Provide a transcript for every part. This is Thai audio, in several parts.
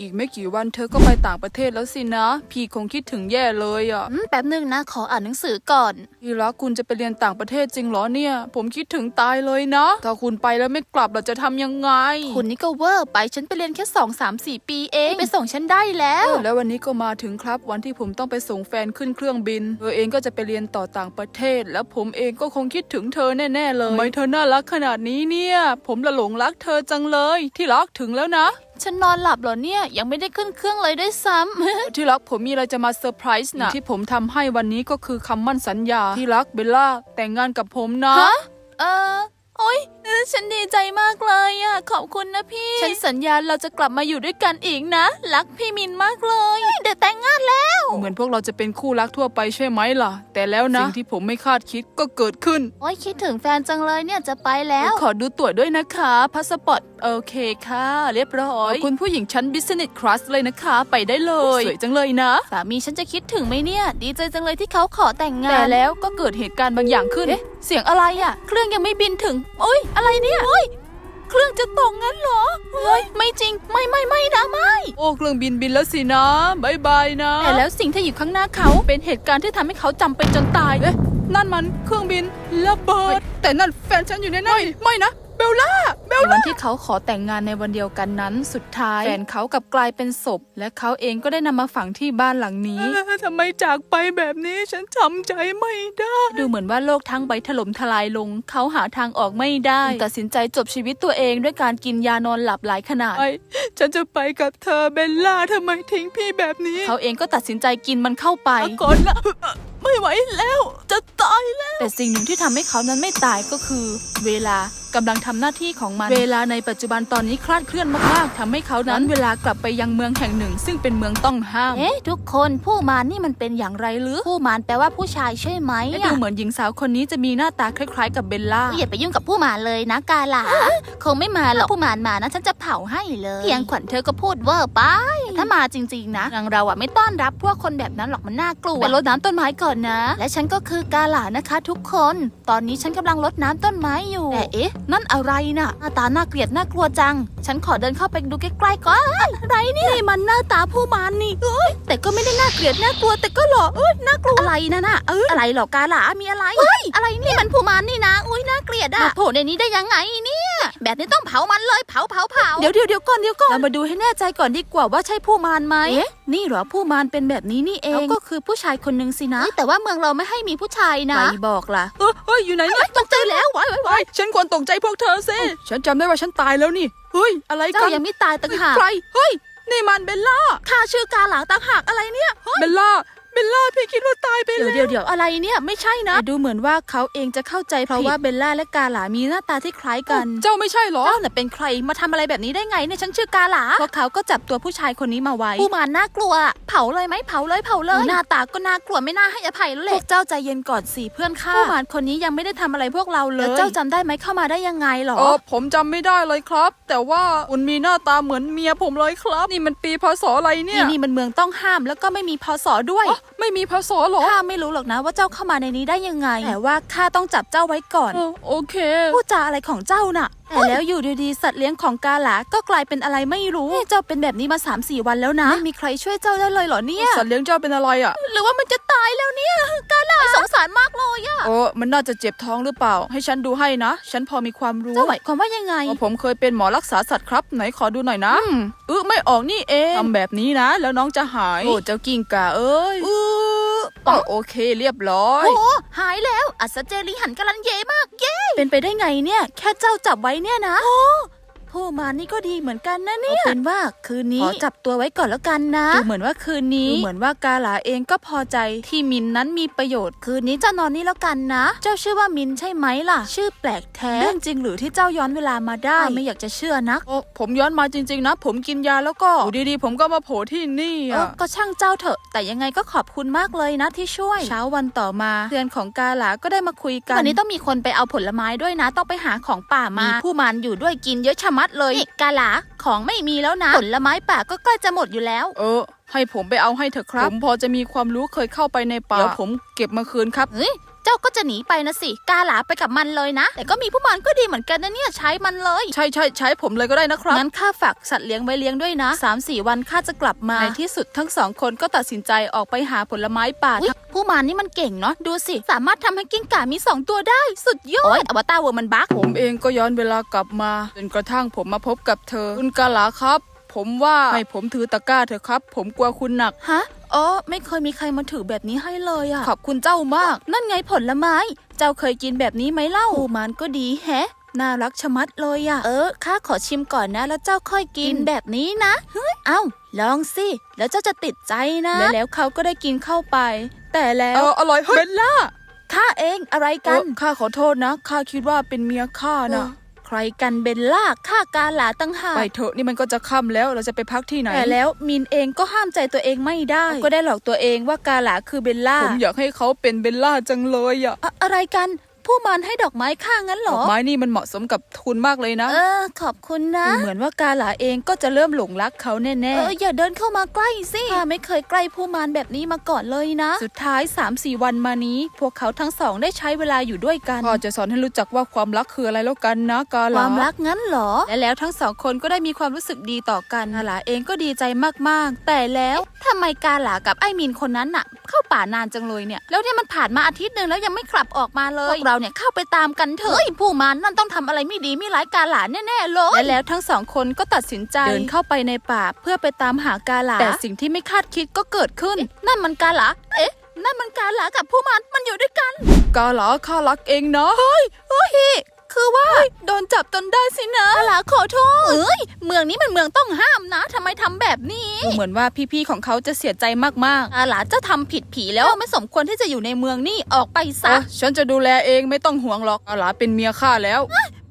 อีกไม่กี่วันเธอก็ไปต่างประเทศแล้วสินะ พี่คงคิดถึงแย่เลยอะอืมแป๊บนึงนะ ขออ่านหนังสือก่อน พี่รักคุณจะไปเรียนต่างประเทศจริงเหรอเนี่ย ผมคิดถึงตายเลยนะ ถ้าคุณไปแล้วไม่กลับเราจะทำยังไงคุณนี่ก็เวอร์ไปฉันไปเรียนแค่สองสามสี่ปีเองไปส่งฉันได้แล้วเออแล้ววันนี้ก็มาถึงครับ วันที่ผมต้องไปส่งแฟนขึ้นเครื่องบินเธอเองก็จะไปเรียนต่อต่างประเทศ แล้วผมเองก็คงคิดถึงเธอแน่ๆเลยทำไมเธอน่ารักขนาดนี้เนี่ย ผมละหลงรักเธอจังเลย ที่รักถึงแล้วนะฉันนอนหลับเหรอเนี่ย ยังไม่ได้ขึ้นเครื่องเลยด้วยซ้ำ ที่รักผมมีอะไรจะมาเซอร์ไพรส์นะที่ผมทำให้วันนี้ก็คือคำมั่นสัญญา ที่รักเบลล่าแต่งงานกับผมนะ ฮะ เออโอ๊ยเออ ฉันดีใจมากเลยอะขอบคุณนะพี่ ฉันสัญญาเราจะกลับมาอยู่ด้วยกันอีกนะ รักพี่มินมากเลย เดี๋ยวแต่งงานแล้ว เหมือนพวกเราจะเป็นคู่รักทั่วไปใช่ไหมล่ะ แต่แล้วนะ สิ่งที่ผมไม่คาดคิดก็เกิดขึ้น โอ๊ยคิดถึงแฟนจังเลยเนี่ยจะไปแล้ว ขอดูตั๋วด้วยนะคะพาสปอร์ตโอเคค่ะ เรียบร้อยคุณผู้หญิงชั้น business class เลยนะคะ ไปได้เลยสวยจังเลยนะสามีฉันจะคิดถึงไหมเนี่ย ดีใจจังเลยที่เขาขอแต่งงานแต่แล้วก็เกิดเหตุการณ์บางอย่างขึ้นเอ๊ะเสียงอะไรอะเครื่องยังไม่บินถึงโอ๊ยอะไรเนี่ยโอ๊ยเครื่องจะตกงั้นเหรอเฮ้ยไม่จริง ไม่ไม่ไม่นะไม่ โอ้เครื่องบินบินแล้วสินะบายบายนะ แต่แล้วสิ่งที่อยู่ข้างหน้าเขาเป็นเหตุการณ์ที่ทำให้เขาจำเป็นจนตายเอ๊ะนั่นมันเครื่องบินระเบิด แต่นั่นแฟนฉันอยู่ในนั้นไม่นะ เบลล่าเบลวันที่เขาขอแต่งงานในวันเดียวกันนั้น สุดท้ายแฟนเขากลับกลายเป็นศพ และเขาเองก็ได้นำมาฝังที่บ้านหลังนี้ทำไมจากไปแบบนี้ฉันทำใจไม่ได้ ดูเหมือนว่าโลกทั้งใบถล่มทลายลง เขาหาทางออกไม่ได้ ตัดสินใจจบชีวิตตัวเองด้วยการกินยานอนหลับหลายขนาด ไอ้ฉันจะไปกับเธอเบลล่าทำไมทิ้งพี่แบบนี้เขาเองก็ตัดสินใจกินมันเข้าไปก่อนละไม่ไหวแล้ว จะตายแล้ว แต่สิ่งหนึ่งที่ทำให้เขานั้นไม่ตายก็คือ เวลา กำลังทำหน้าที่ของมัน เวลาในปัจจุบันตอนนี้คลาดเคลื่อนมากๆทำให้เขานั้นเวลากลับไปยังเมืองแห่งหนึ่ง ซึ่งเป็นเมืองต้องห้าม เอ๊ะทุกคนผู้มารนี่มันเป็นอย่างไรหรือผู้มารแปลว่าผู้ชายใช่ไหมดูเหมือนหญิงสาวคนนี้จะมีหน้าตาคล้ายๆ กับเบลล่า อย่าไปยุ่งกับผู้มารเลยนะกาลาคงไม่มาหรอกผู้มารมานะฉันจะเผาให้เลยเพียงขวัญเธอก็พูดเวอร์ไปถ้ามาจริง ๆ นะทางเราอะไม่ต้อนรับพวกคนแบบนั้นหรอกมันน่ากลัวไปรดน้ำต้นไม้ก่อนนะ และฉันก็คือกาลานะคะ ทุกคน ตอนนี้ฉันกำลังรดน้ำต้นไม้อยู่แต่เอ๊ะนั่นอะไรน่ะ หน้าตาน่าเกลียดน่ากลัวจัง ฉันขอเดินเข้าไปดูใกล้ๆก่อนอะไรเนี่ยนี่มันหน้าตาผู้มารนี่เอ้ยแต่ก็ไม่ได้น่าเกลียดน่ากลัวแต่ก็หล่อเอ้ยน่ากลัวอะไรนะน่ะเอออะไรหรอกาลามีอะไรเฮ้ยอะไรเนี่ยมันผู้มารนี่นะอุ้ยน่าเกลียดอะมาโผล่ในนี้ได้ยังไงเนี่ย แบบนี้ต้องเผามันเลยเผาเผาเผาเดี๋ยวเดี๋ยวเดี๋ยวก่อนเดี๋ยวก่อนเรามาดูให้แน่ใจก่อนดีกว่าว่าใช่ผู้มารไหมเอ๊ะนี่เหรอผู้มารเป็นแบบนี้นี่เองก็คือผู้ชายคนหนึ่งสินะ แต่ว่าเมืองเราไม่ให้มีผู้ชายนะใครบอกล่ะเออเฮ้ยอยู่ไหนเนี่ยตกใจแล้วไว้ไว้ไว้ไอ้ฉันควรตกใจพวกเธอสิฉันจำได้ว่าฉันตายแล้วนี่เฮ้ยอะไรเจ้ากันยังไม่ตายต่างหากใครเฮ้ยนี่มันเบลล่าข้าชื่อกาหลาต่างหากอะไรเนี่ยเบลล่า เบลล่าพี่คิดว่าตายไปเดี๋ยวแล้วเดี๋ยวเดี๋ยวอะไรเนี่ยไม่ใช่นะ ดูเหมือนว่าเขาเองจะเข้าใจเพราะว่าเบลล่าและกาหลามีหน้าตาที่คล้ายกัน เจ้าไม่ใช่เหรอเจ้าน่ะเป็นใครมาทำอะไรแบบนี้ได้ไงเนี่ยฉันชื่อกาหลาพวกเขาก็จับตัวผู้ชายคนนี้มาไว้ผู้มารน่ากลัว เผาเลยไหมเผาเลยเผาเลยหน้าตาก็น่ากลัวไม่น่าให้อภัยแล้วแหพวละกเจ้าใจเย็นก่อนสิเพื่อนข้าผู้มารคนนี้ยังไม่ได้ทำอะไรพวกเราเลแล้วยเจ้าจำได้ไหมเข้ามาได้ยังไงหรอเออผมจำไม่ได้เลยครับ แต่ว่าคุณมีหน้าตาเหมือนเมียผมเลยครับ นี่มันปีพศอะไรเนี่ยนี่นี่มันเมืองต้องห้ามแล้วก็ไม่มีพศด้วยอ๋อไม่มีพศเหรอข้าไม่รู้หรอกนะว่าเจ้าเข้ามาในนี้ได้ยังไง แต่ว่าข้าต้องจับเจ้าไว้ก่อน เออโอเค พูดจาอะไรของเจ้าน่ะแต่แล้วอยู่ดีๆสัตว์เลี้ยงของกาหลาก็กลายเป็นอะไรไม่รู้นี่เจ้าเป็นแบบนี้มา3าสี่วันแล้วนะไม่มีใครช่วยเจ้าได้เลยเหรอเนี่ยสัตว์เลี้ยงเจ้าเป็นอะไรอะ หรือว่ามันจะตายแล้วเนี่ยกาหลาสงสารมากเลยอะโอ้มันน่าจะเจ็บท้องหรือเปล่า ให้ฉันดูให้นะ ฉันพอมีความรู้เจ้าหมายความว่ายังไงอ๋อผมเคยเป็นหมอรักษาสัตว์ครับ ไหนขอดูหน่อยนะเออไม่ออกนี่เองทำแบบนี้นะ แล้วน้องจะหายโอ้เจ้ากิ้งก่าเอ้ย เอออ๋อโอเคเรียบร้อย โอ้หายแล้ว อัศเจรีหันกำลังเยมาก เย้ เป็นไปได้ไงเนี่ย แค่เจ้าจับไว้เนี่ยนะ โอ้ ผู้มานี่ก็ดีเหมือนกันนะเนี่ยเป็นว่าคืนนี้ขอจับตัวไว้ก่อนแล้วกันนะดูเหมือนว่าคืนนี้ดูเหมือนว่ากาหลาเองก็พอใจที่มินนั้นมีประโยชน์คืนนี้เจ้านอนนี่แล้วกันนะ เจ้าชื่อว่ามินใช่ไหมล่ะ ชื่อแปลกแท้เรื่องจริงหรือที่เจ้าย้อนเวลามาได้ข้าไม่อยากจะเชื่อนักโอ้ผมย้อนมาจริง ๆ นะ ผมกินยาแล้วก็อยู่ดีๆ ผมก็มาโผล่ที่นี่เอออะก็ช่างเจ้าเถอะ แต่ยังไงก็ขอบคุณมากเลยนะที่ช่วย เช้าวันต่อมาเพื่อนของกาหลาก็ได้มาคุยกันวันนี้ต้องมีคนไปเอาผลไม้ด้วยนะ ต้องไปหาของป่ามาผู้มันอยู่ด้วยกินเยอะชะมัดเลยนี่กาหลาของไม่มีแล้วนะผลไม้ป่าก็ใกล้จะหมดอยู่แล้ว เออ ให้ผมไปเอาให้เถอะครับ ผมพอจะมีความรู้เคยเข้าไปในป่าเดี๋ยวผมเก็บมาคืนครับ เฮ้ยเจ้าก็จะหนีไปนะสิ กาหลาไปกับมันเลยนะ แต่ก็มีผู้มันก็ดีเหมือนกันนะเนี่ยใช้มันเลย ใช่ใช่ใช้ผมเลยก็ได้นะครับ งั้นข้าฝากสัตว์เลี้ยงไว้เลี้ยงด้วยนะสามสี่วันข้าจะกลับมา ในที่สุดทั้งสองคนก็ตัดสินใจออกไปหาผลไม้ป่าอุ๊ยผู้มันนี่มันเก่งเนาะ ดูสิ สามารถทำให้กิ้งก่ามีสองตัวได้ สุดยอดอวตารเวอร์มันบักผมเองก็ย้อนเวลากลับมาจนกระทั่งผมมาพบกับเธอ คุณกาหลาครับ ผมว่าให้ผมถือตะกร้าเถอะครับ ผมกลัวคุณหนัก ฮะอ๋อไม่เคยมีใครมาถือแบบนี้ให้เลยอะขอบคุณเจ้ามาก นั่นไงผลไม้ เจ้าเคยกินแบบนี้ไหมเล่าผู้มันก็ดีแฮะ น่ารักชะมัดเลยอะเออข้าขอชิมก่อนนะ แล้วเจ้าค่อยกินแบบนี้นะเฮ้ยเอ้าลองสิ แล้วเจ้าจะติดใจนะ และแล้วเขาก็ได้กินเข้าไป แต่แล้วเอออร่อยเบลล่าข้าเองอะไรกักันนข้าขอโทษนะ ข้าคิดว่าเป็นเมียข้านะใค รกันเบลล่าข้ากาหลาตั้งหากไปเถอะนี่มันก็จะค่ำแล้วเราจะไปพักที่ไหนแต่แล้วมินเองก็ห้ามใจตัวเองไม่ได้ ก็ได้หลอกตัวเองว่ากาหลาคือเบลล่าผมอยากให้เขาเป็นเบลล่าจังเลยอะอะอะไรกัน ผู้มันให้ดอกไม้ข้างั้นเหรดอ อกไม้นี่มันเหมาะสมกับคุณมากเลยนะเออ ขอบคุณนะ ดูเหมือนว่ากาหลาเองก็จะเริ่มหลงรักเขาแน่เออ อย่าเดินเข้ามาใกล้สิข้าไม่เคยใกล้ผู้มันแบบนี้มาก่อนเลยนะ ๆ สุดท้าย 3-4 วันมานี้ พวกเขาทั้งสองได้ใช้เวลาอยู่ด้วยกัน พ่อจะสอนให้รู้จักว่าความรักคืออะไรแล้วกันนะกาหคลาวามรักงั้นเหรอ และแล้วทั้งสองคนก็ได้มีความรู้สึกดีต่อกันกาหลาเองก็ดีใจมากๆ แต่แล้วทำไมกาหลากับไอ้มินคนนั้นน่ะ เข้าป่านานจังเลยเนี่ย แล้วเนี่ยมันผ่านมาอาทิตย์หนึ่งแล้วยังไม่กลับออกมาเลย พวกเราเนี่ยเข้าไปตามกันเถอะเฮ้ยผู้มันนั่นต้องทำอะไรไม่ดีไม่ร้ายกาหลาแน่ๆเลยและแล้วทั้งสองคนก็ตัดสินใจเดินเข้าไปในป่าเพื่อไปตามหากาหลาแต่สิ่งที่ไม่คาดคิดก็เกิดขึ้น นั่นมันกาหลาเอ๊ะนั่นมันกาหลากับผู้มันมันอยู่ด้วยกัน กาหลาข้ารักเองนะเฮ้ยเฮ้ย คือว่า โดนจับจนได้สินะกาหลาขอโทษ เอ้ย เมืองนี้มันเมืองต้องห้ามนะทำไมทำแบบนี้ ดูเหมือนว่าพี่ๆของเขาจะเสียใจมากกาหลาเจะทำผิดผีแล้วไม่สมควรที่จะอยู่ในเมืองนี่ออกไปๆซะเอ้าฉันจะดูแลเองไม่ต้องห่วงหรอกกาหลาเป็นเมียข้าแล้ว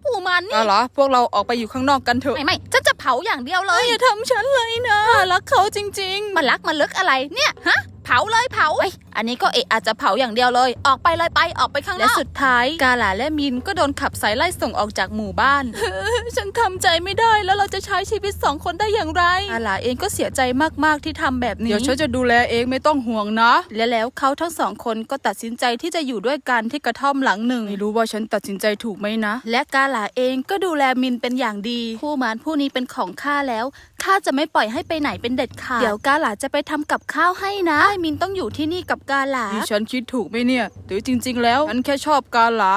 ผู้มันนี่กาหลาพวกเราออกไปอยู่ข้างนอกกันเถอะ ไม่ไม่ฉันจะเผาอย่างเดียวเลย อย่าทำฉันเลยนะรักเขาจริงมันรักมันลึกอะไรเนี่ยฮะเผาเลยเผาเอ้ยอันนี้ก็เอะอาจจะเผาอย่างเดียวเลย ออกไปเลยไปออกไปข้างๆนและอกสุดท้าย กาหลาและมินก็โดนขับสายไล่ส่งออกจากหมู่บ้าน ฉันทำใจไม่ได้แล้วเราจะใช้ชีวิตสองคนได้อย่างไรกาหลาเองก็เสียใจมากๆที่ทำแบบนี้เดี๋ยวฉันจะดูแลเองไม่ต้องห่วงนะ และแล้วเขาทั้งสองคนก็ตัดสินใจที่จะอยู่ด้วยกันที่กระท่อมหลังหนึ่งไม่รู้ว่าฉันตัดสินใจถูกไหมนะ และกาหลาเองก็ดูแลมินเป็นอย่างดีผู้มารผู้นี้เป็นของข้าแล้วข้าจะไม่ปล่อยให้ไปไหนเป็นเด็ดขาดเดี๋ยวกาหลาจะไปทำกับข้าวให้นะไอ้มินต้องอยู่ที่นี่กับกาหลาฉันคิดถูกไหมเนี่ย หรือจริง ๆ แล้วฉันแค่ชอบกาหลา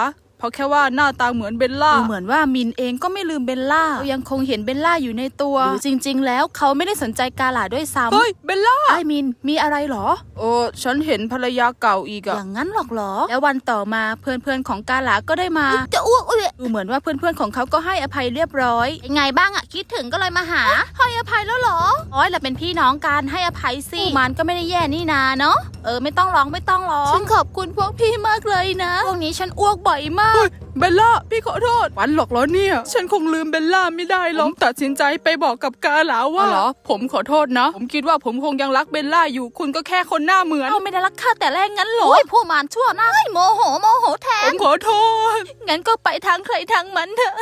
ราะแค่ว่าหน้าตาเหมือนเบลล่าดูเหมือนว่ามินเองก็ไม่ลืมเบลล่าเขายังคงเห็นเบลล่าอยู่ในตัวหรือจริง ๆ แล้วเขาไม่ได้สนใจกาหลาด้วยซ้ำเฮ้ยเบลล่าไอ้มินมีอะไรหรอ โอ้ฉันเห็นภรรยาเก่าอีกออะย่างนั้นหรอกเหรอ แล้ววันต่อมาเพื่อนๆของกาหลาก็ได้มาจะอ้วกเอ้ยดูเหมือนว่าเพื่อนๆของเขาก็ให้อภัยเรียบร้อยเป็นไงบ้างอะคิดถึงก็เลยมาหาให้อภัยแล้วเหรอโอ้ยเราเป็นพี่น้องกันให้อภัยสิผู้มันก็ไม่ได้แย่นี่นาเนาะเออไม่ต้องร้องไม่ต้องร้องฉันขอบคุณพวกพี่มากเลยนะพวกนี้ฉันอ้วกบ่อยมากเบลล่า พี่ขอโทษฝันหรอกเหรอเนี่ย ฉันคงลืมเบลล่าไม่ได้หรอกผมตัดสินใจไปบอกกับกาหลาว่าเหรอ ผมขอโทษนะ ผมคิดว่าผมคงยังรักเบลล่าอยู่คุณก็แค่คนหน้าเหมือนเอาไม่ได้รักข้าแต่แรกงั้นเหรอโอ้ยผู้มันชั่วนะเฮ้ยโมโหโมโหแทผน มขอโทษ งั้นก็ไปทางใครทางมันเถอะ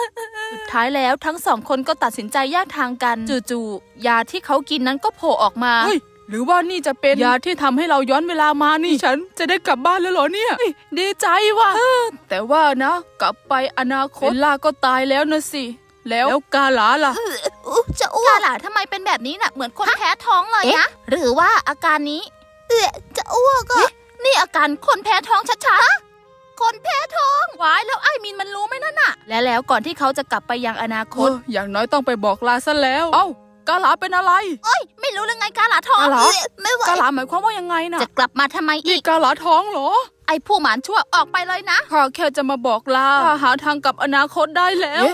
สุดท้ายแล้วทั้งสองคนก็ตัดสินใจแยกทางกัน จู่ๆยาที่เขากินนั้นก็โผล่ออกมา หรือว่านี่จะเป็นยาที่ทำให้เราย้อนเวลามานี่ฉันจะได้กลับบ้านแล้วเหรอเนี่ยเฮ้ยดีใจว่ะแต่ว่านะ กลับไปอนาคตเบลล่าก็ตายแล้วนะสิ แล้วแล้วกาหลาล่ะอุ๊ยจะอ้วกกาหลาทำไมเป็นแบบนี้น่ะ เหมือนคนแพ้ท้องเลยนะ หรือว่าอาการนี้ เอ๊ะจะอ้วกอะนี่อาการคนแพ้ท้องชัดๆคนแพ้ท้องวายแล้วไอ้มินมันรู้ไหมนั่นน่ะ และแล้วก่อนที่เขาจะกลับไปยังอนาคต อย่างน้อยต้องไปบอกลาซะแล้ว เอ้า กาหลาเป็นอะไรไม่รู้เลยไงกาหลาท้องกาหลาเอ๊ะไม่ไหวกาหลาหมายความว่ายังไงน่ะจะกลับมาทำไมอีนี่กกาหลาท้องเหรอ ไอ้ผู้หมานชั่วออกไปเลยนะข้าแค่จะมาบอกลาข้าหาทางกลับอนาคตได้แล้ว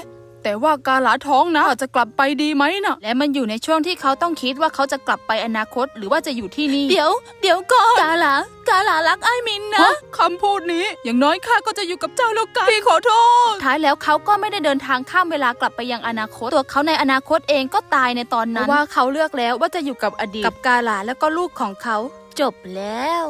แต่ว่ากาหลาท้องนะจะกลับไปดีไหมน่ะ และมันอยู่ในช่วงที่เขาต้องคิดว่าเขาจะกลับไปอนาคตหรือว่าจะอยู่ที่นี่ เดี๋ยว เดี๋ยวก่อนกาหลากาหลารักไอ้มินนะฮะคำพูดนี้ อย่างน้อยข้าก็จะอยู่กับเจ้าแล้วกันพี่ขอโทษ ท้ายแล้วเขาก็ไม่ได้เดินทางข้ามเวลากลับไปยังอนาคต ตัวเขาในอนาคตเองก็ตายในตอนนั้นว่าเขาเลือกแล้วว่าจะอยู่กับอดีตกับกาหลาแล้วก็ลูกของเขา จบแล้ว